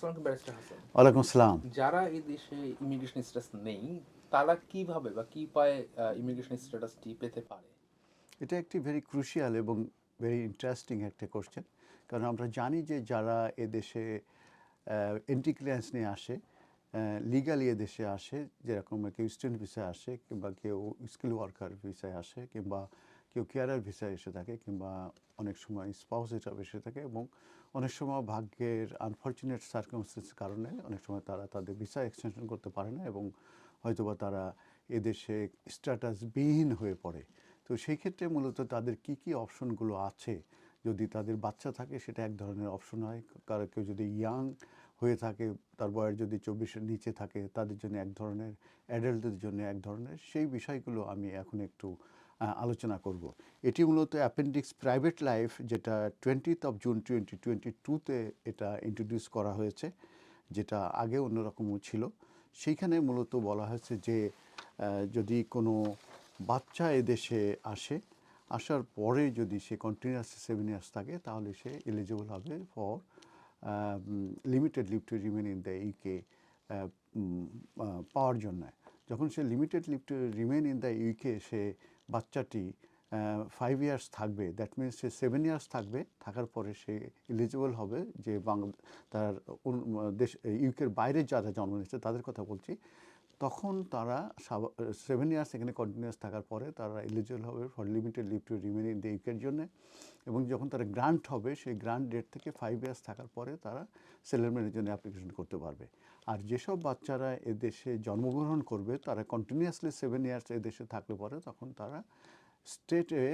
আসসালামু আলাইকুম ব্যারিস্টার হাসান। ওয়ালাইকুম আসসালাম। যারা এই দেশে ইমিগ্রেশন স্ট্যাটাস নেই তারা কীভাবে বা কি পায় ইমিগ্রেশন স্ট্যাটাসটি পেতে পারে? এটা একটি ভেরি ক্রুশিয়াল এবং ভেরি ইন্টারেস্টিং একটা কোশ্চেন কারণ আমরা জানি যে যারা এদেশে এন্টি ক্লিয়ারেন্স নিয়ে আসে লিগালি এদেশে আসে যেরকম কেউ স্টুডেন্ট ভিসায় আসে কিংবা কেউ স্কিল ওয়ার্কার ভিসায় আসে কিংবা কেউ কেয়ারার ভিসায় এসে থাকে কিংবা অনেক সময় স্পাউস হিসাবে এসে থাকে এবং অনেক সময় ভাগ্যের আনফর্চুনেট সার্কামস্টেন্স কারণে অনেক সময় তারা তাদের ভিসা এক্সটেনশন করতে পারে না এবং হয়তোবা তারা এদেশে স্ট্যাটাসবিহীন হয়ে পড়ে। তো সেই ক্ষেত্রে মূলত তাদের কি কি অপশনগুলো আছে? যদি তাদের বাচ্চা থাকে, সেটা এক ধরনের অপশন হয়। কারও কেউ যদি ইয়াং হয়ে থাকে, তার বয়স যদি চব্বিশের নিচে থাকে, তাদের জন্য এক ধরনের অ্যাডাল্টদের জন্য এক ধরনের, সেই বিষয়গুলো আমি এখন একটু আলোচনা করব। এটি মূলত অ্যাপেন্ডিক্স প্রাইভেট লাইফ যেটা twentieth of June twenty twenty টুতে এটা ইন্ট্রোডিউস করা হয়েছে, যেটা আগে অন্যরকমও ছিল। সেইখানে মূলত বলা হয়েছে যে যদি কোনো বাচ্চা এদেশে আসে, আসার পরে যদি সে কন্টিনিউয়াস সেভেন ইয়ার্স থাকে, তাহলে সে এলিজিবল হবে for limited leave to remain in the UK পাওয়ার জন্য। যখন সে limited leave to remain in the UK সে বাচ্চাটি ফাইভ ইয়ার্স থাকবে দ্যাট মিনস সে সেভেন ইয়ার্স থাকবে, থাকার পরে সে এলিজিবল হবে যে বাংলা তার দেশ ইউকের বাইরে যারা জন্ম নিচ্ছে তাদের কথা বলছি। তখন তারা সেভেন ইয়ার্স এখানে কন্টিনিউয়াস থাকার পরে তারা এলিজিবল হবে for limited leave to remain in the ইউকের জন্য। এবং যখন তারা গ্রান্ট হবে, সেই গ্রান্ট ডেট থেকে ফাইভ ইয়ার্স থাকার পরে তারা সেটেলমেন্টের জন্য অ্যাপ্লিকেশন করতে পারবে। আর যেসব বাচ্চারা এদেশে জন্মগ্রহণ করবে, তারা কন্টিনিউয়াসলি সেভেন ইয়ার্স এদেশে থাকলে পরে তখন তারা স্টেটে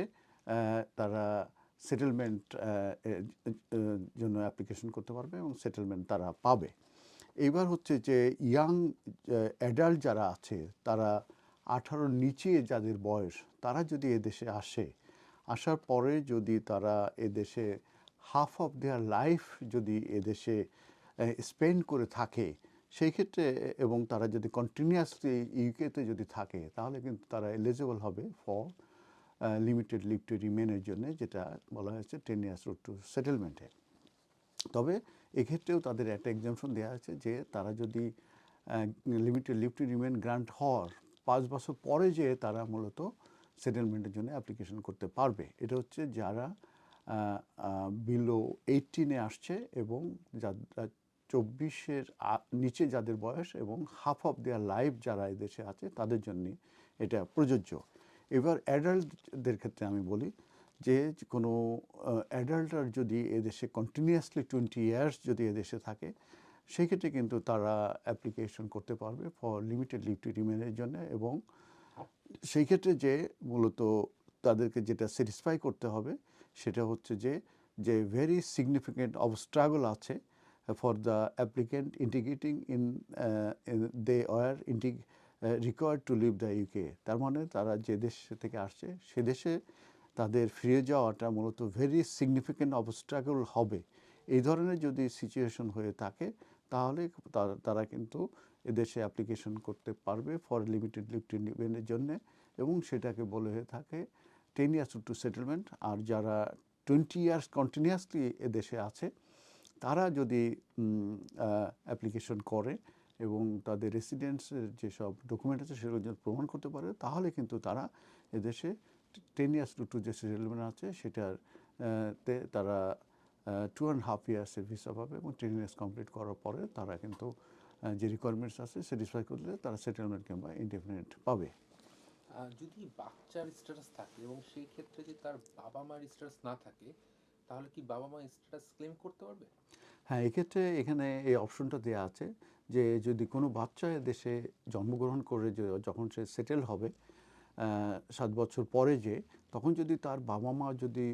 তারা সেটেলমেন্ট জন্য অ্যাপ্লিকেশন করতে পারবে এবং সেটেলমেন্ট তারা পাবে। এইবার হচ্ছে যে ইয়াং অ্যাডাল্ট যারা আছে, তারা আঠারোর নিচে যাদের বয়স, তারা যদি এদেশে আসে, আসার পরে যদি তারা এদেশে হাফ অফ দেয়ার লাইফ যদি এদেশে স্পেন্ড করে থাকে, সেই ক্ষেত্রে, এবং তারা যদি কন্টিনিউয়াসলি ইউকেতে যদি থাকে, তাহলে কিন্তু তারা এলিজিবল হবে ফর লিমিটেড লিভ টু রিমেনের জন্য, যেটা বলা হয়েছে টেন ইয়ার্স রুট টু সেটেলমেন্টে এক্ষেত্রেও তাদের একটা এক্সামশন দেওয়া আছে যে তারা যদি limited leave to remain grant হওয়ার পাঁচ বছর পরে যে তারা মূলত সেটেলমেন্টের জন্য অ্যাপ্লিকেশন করতে পারবে। এটা হচ্ছে যারা বিলো এইটিনে আসছে এবং যারা চব্বিশের নিচে যাদের বয়স এবং হাফ অফ দেয়ার লাইফ যারা এদেশে আছে তাদের জন্যে এটা প্রযোজ্য। এবার অ্যাডাল্টদের ক্ষেত্রে আমি বলি যে কোনো অ্যাডাল্টার যদি এদেশে কন্টিনিউয়াসলি টোয়েন্টি ইয়ার্স যদি এদেশে থাকে সেই ক্ষেত্রে কিন্তু তারা অ্যাপ্লিকেশন করতে পারবে ফর লিমিটেড লিভ টু রিমেনের জন্য এবং সেই ক্ষেত্রে যে মূলত তাদেরকে যেটা স্যাটিসফাই করতে হবে, সেটা হচ্ছে যে যে ভেরি সিগনিফিক্যান্ট অবস্ট্রাগল আছে for the applicant integrating in their ইন্টিগ required to leave the UK তার মানে তারা যে দেশ থেকে আসছে, সে দেশে তাদের ফিরে যাওয়াটা মূলত ভেরি সিগনিফিক্যান্ট অবস্ট্রাগল হবে। এই ধরনের যদি সিচুয়েশন হয়ে থাকে, তাহলে তারা কিন্তু এদেশে অ্যাপ্লিকেশন করতে পারবে ফর লিমিটেড লিভ টু লিভেনের জন্য এবং সেটাকে বলে হয়ে থাকে টেন ইয়ার্স টু সেটেলমেন্ট আর যারা টোয়েন্টি ইয়ার্স কন্টিনিউয়াসলি এদেশে আছে, তারা যদি অ্যাপ্লিকেশন করে এবং তাদের রেসিডেন্সের যেসব ডকুমেন্ট আছে সেগুলো যদি প্রমাণ করতে পারে, তাহলে কিন্তু তারা এদেশে টেন ইয়ার্স টু টু যে সেটেলমেন্ট আছে সেটার তে তারা টু অ্যান্ড হাফ ইয়ার্সের ভিসা পাবে এবং টেন ইয়ার্স কমপ্লিট করার পরে তারা কিন্তু যে রিকোয়ারমেন্টস আছে স্যাটিসফাই করলে তারা সেটেলমেন্ট কিংবা ইনডেফিনিট পাবে। যদি বাচ্চার স্ট্যাটাস থাকে এবং সেই ক্ষেত্রে যদি তার বাবা মার স্ট্যাটাস না থাকে তাহলে কি বাবা মা স্ট্যাটাস ক্লেম করতে পারবে? হ্যাঁ এক্ষেত্রে এখানে এই অপশনটা দেওয়া আছে যে যদি কোনো বাচ্চা দেশে জন্মগ্রহণ করে যখন সে সেটেল হবে সাত বছর পরে যে, তখন যদি তার বাবা মা যদি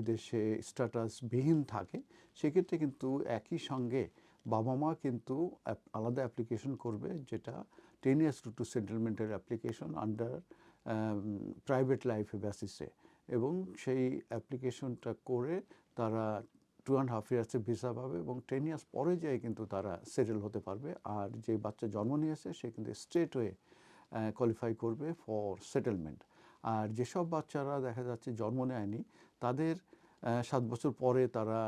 এদেশে স্ট্যাটাসবিহীন থাকে, সেক্ষেত্রে কিন্তু একই সঙ্গে বাবা মা কিন্তু আলাদা অ্যাপ্লিকেশন করবে, যেটা টেন ইয়ার্স টু টু সেটেলমেন্টের অ্যাপ্লিকেশন আন্ডার প্রাইভেট লাইফে বেসিসে। এবং সেই অ্যাপ্লিকেশনটা করে তারা টু অ্যান্ড হাফ ইয়ার্সের ভিসা পাবে এবং টেন ইয়ার্স পরে যেয়ে কিন্তু তারা সেটেল হতে পারবে। আর যে বাচ্চা জন্ম নিয়েছে, সে কিন্তু স্ট্রেট হয়ে কোয়ালিফাই করবে ফর সেটেলমেন্ট আর যেসব বাচ্চারা দেখা যাচ্ছে জন্ম নেয়নি, তাদের সাত বছর পরে তারা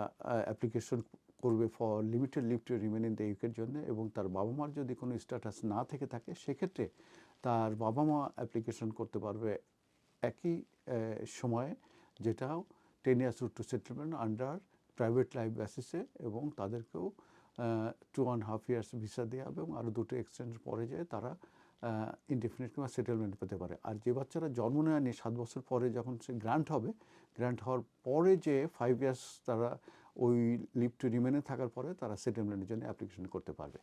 অ্যাপ্লিকেশন করবে for limited leave to remain in the ইউকের জন্য এবং তার বাবা মার যদি কোনো স্ট্যাটাস না থেকে থাকে, সেক্ষেত্রে তার বাবা মা অ্যাপ্লিকেশন করতে পারবে একই সময়ে যেটাও ten years to settlement under private life বেসিসে এবং তাদেরকেও two and half years visa দেওয়া হবে এবং আরও দুটো এক্সচেঞ্জ পরে যায় তারা ইনডিফিনিট কিংবা সেটেলমেন্ট পেতে পারে। আর যে বাচ্চারা জন্ম নেয়নি সাত বছর পরে যখন সে গ্রান্ট হবে গ্রান্ট হওয়ার পরে যে ফাইভ ইয়ার্স তারা ওই লিভ টু রিমেনে থাকার পরে তারা সেটেলমেন্টের জন্য অ্যাপ্লিকেশন করতে পারবে।